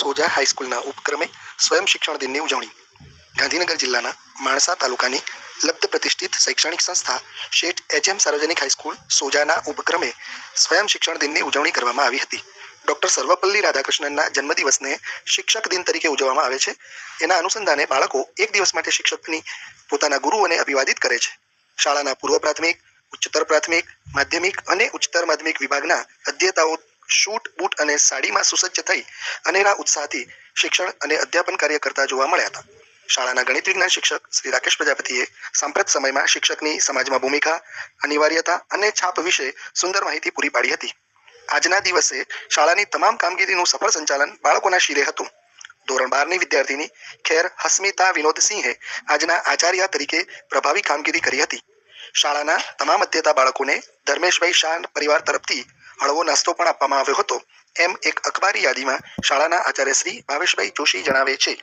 સોજા હાઈસ્કૂલના ઉપક્રમે સ્વયં શિક્ષણ દિનની ઉજવણી. ગાંધીનગર જિલ્લાના માણસા તાલુકાની લબ્ધ પ્રતિષ્ઠિત શૈક્ષણિક સંસ્થા શેઠ એચએમ સાર્વજનિક હાઈસ્કૂલ સોજાના ઉપક્રમે સ્વયં શિક્ષણ દિનની ઉજવણી કરવામાં આવી હતી. ડોક્ટર સર્વપલ્લી રાધાકૃષ્ણનના જન્મદિવસને શિક્ષક દિન તરીકે ઉજવવામાં આવે છે. એના અનુસંધાને બાળકો એક દિવસ માટે શિક્ષકની પોતાના ગુરુઓને અભિવાદિત કરે છે. શાળાના પૂર્વ પ્રાથમિક, ઉચ્ચતર પ્રાથમિક, માધ્યમિક અને ઉચ્ચતર માધ્યમિક વિભાગના અધ્યતાઓ શૂટ, બૂટ અને સાડીમાં સુસજ્જ થઈ અનેરા ઉત્સાહથી શિક્ષણ અને અધ્યાપન કાર્ય કરતા જોવા મળ્યા હતા. શાળાના ગણિત વિજ્ઞાન શિક્ષક શ્રી રાકેશ પ્રજાપતિએ સાંપ્રત સમયમાં શિક્ષકની સમાજમાં ભૂમિકા, અનિવાર્યતા અને છાપ વિશે સુંદર માહિતી પૂરી પાડી હતી. આજના દિવસે શાળાની તમામ કામગીરીનું સફળ સંચાલન બાળકોના શિરે હતું. ધોરણ બારની વિદ્યાર્થીની ખેર હસ્મિતા વિનોદસિંહે આજના આચાર્ય તરીકે પ્રભાવી કામગીરી કરી હતી. શાળાના તમામ અધ્યતા બાળકોને ધર્મેશભાઈ શાહ પરિવાર તરફથી હળવો નાસ્તો પણ આપવામાં આવ્યો હતો. એમ એક અખબારી યાદીમાં શાળાના આચાર્ય શ્રી ભાવેશભાઈ જોશી જણાવે છે.